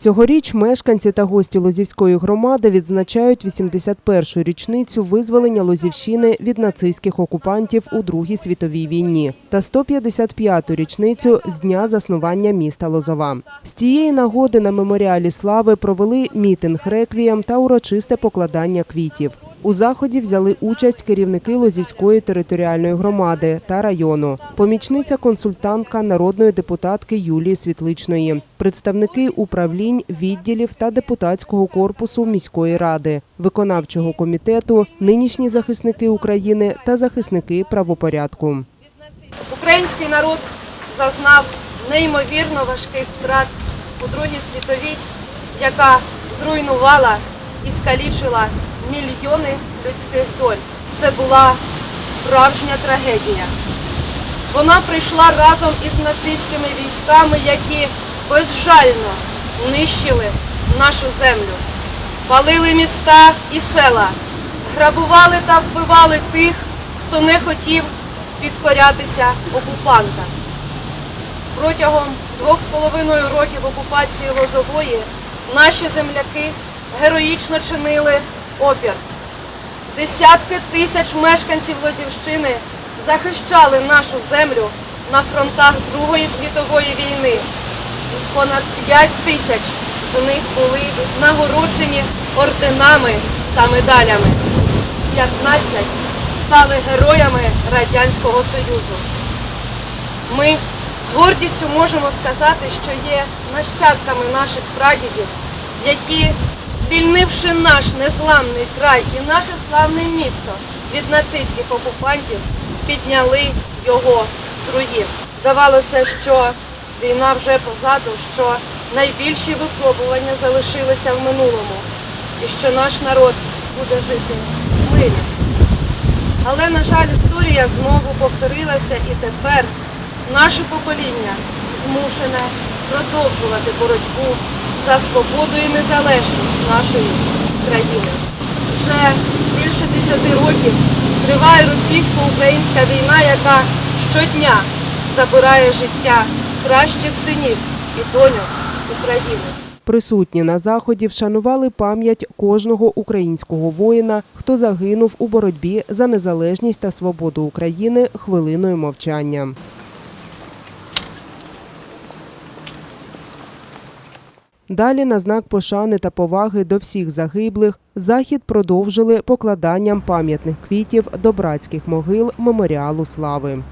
Цьогоріч мешканці та гості Лозівської громади відзначають 81-ю річницю визволення Лозівщини від нацистських окупантів у Другій світовій війні та 155-ту річницю з дня заснування міста Лозова. З цієї нагоди на меморіалі слави провели мітинг реквієм та урочисте покладання квітів. У заході взяли участь керівники Лозівської територіальної громади та району, помічниця консультантка народної депутатки Юлії Світличної, представники управлінь, відділів та депутатського корпусу міської ради, виконавчого комітету, нинішні захисники України та захисники правопорядку. Український народ зазнав неймовірно важких втрат у Другій світовій, яка зруйнувала і скалічила мільйони людських доль. Це була справжня трагедія. Вона прийшла разом із нацистськими військами, які безжально нищили нашу землю, палили міста і села, грабували та вбивали тих, хто не хотів підкорятися окупантам. Протягом двох з половиною років окупації Лозової наші земляки героїчно чинили опір. Десятки тисяч мешканців Лозівщини захищали нашу землю на фронтах Другої світової війни. Понад 5 тисяч з них були нагороджені орденами та медалями. 15 стали героями Радянського Союзу. Ми з гордістю можемо сказати, що є нащадками наших прадідів, які, звільнивши наш незламний край і наше славне місто від нацистських окупантів, підняли його з руїн. Здавалося, що війна вже позаду, що найбільші випробування залишилися в минулому, і що наш народ буде жити в мирі. Але, на жаль, історія знову повторилася і тепер наше покоління змушене продовжувати боротьбу за свободу і незалежність нашої країни. Вже більше десяти років триває російсько-українська війна, яка щодня забирає життя кращих синів і доньок України. Присутні на заході вшанували пам'ять кожного українського воїна, хто загинув у боротьбі за незалежність та свободу України хвилиною мовчання. Далі на знак пошани та поваги до всіх загиблих захід продовжили покладанням пам'ятних квітів до братських могил меморіалу слави.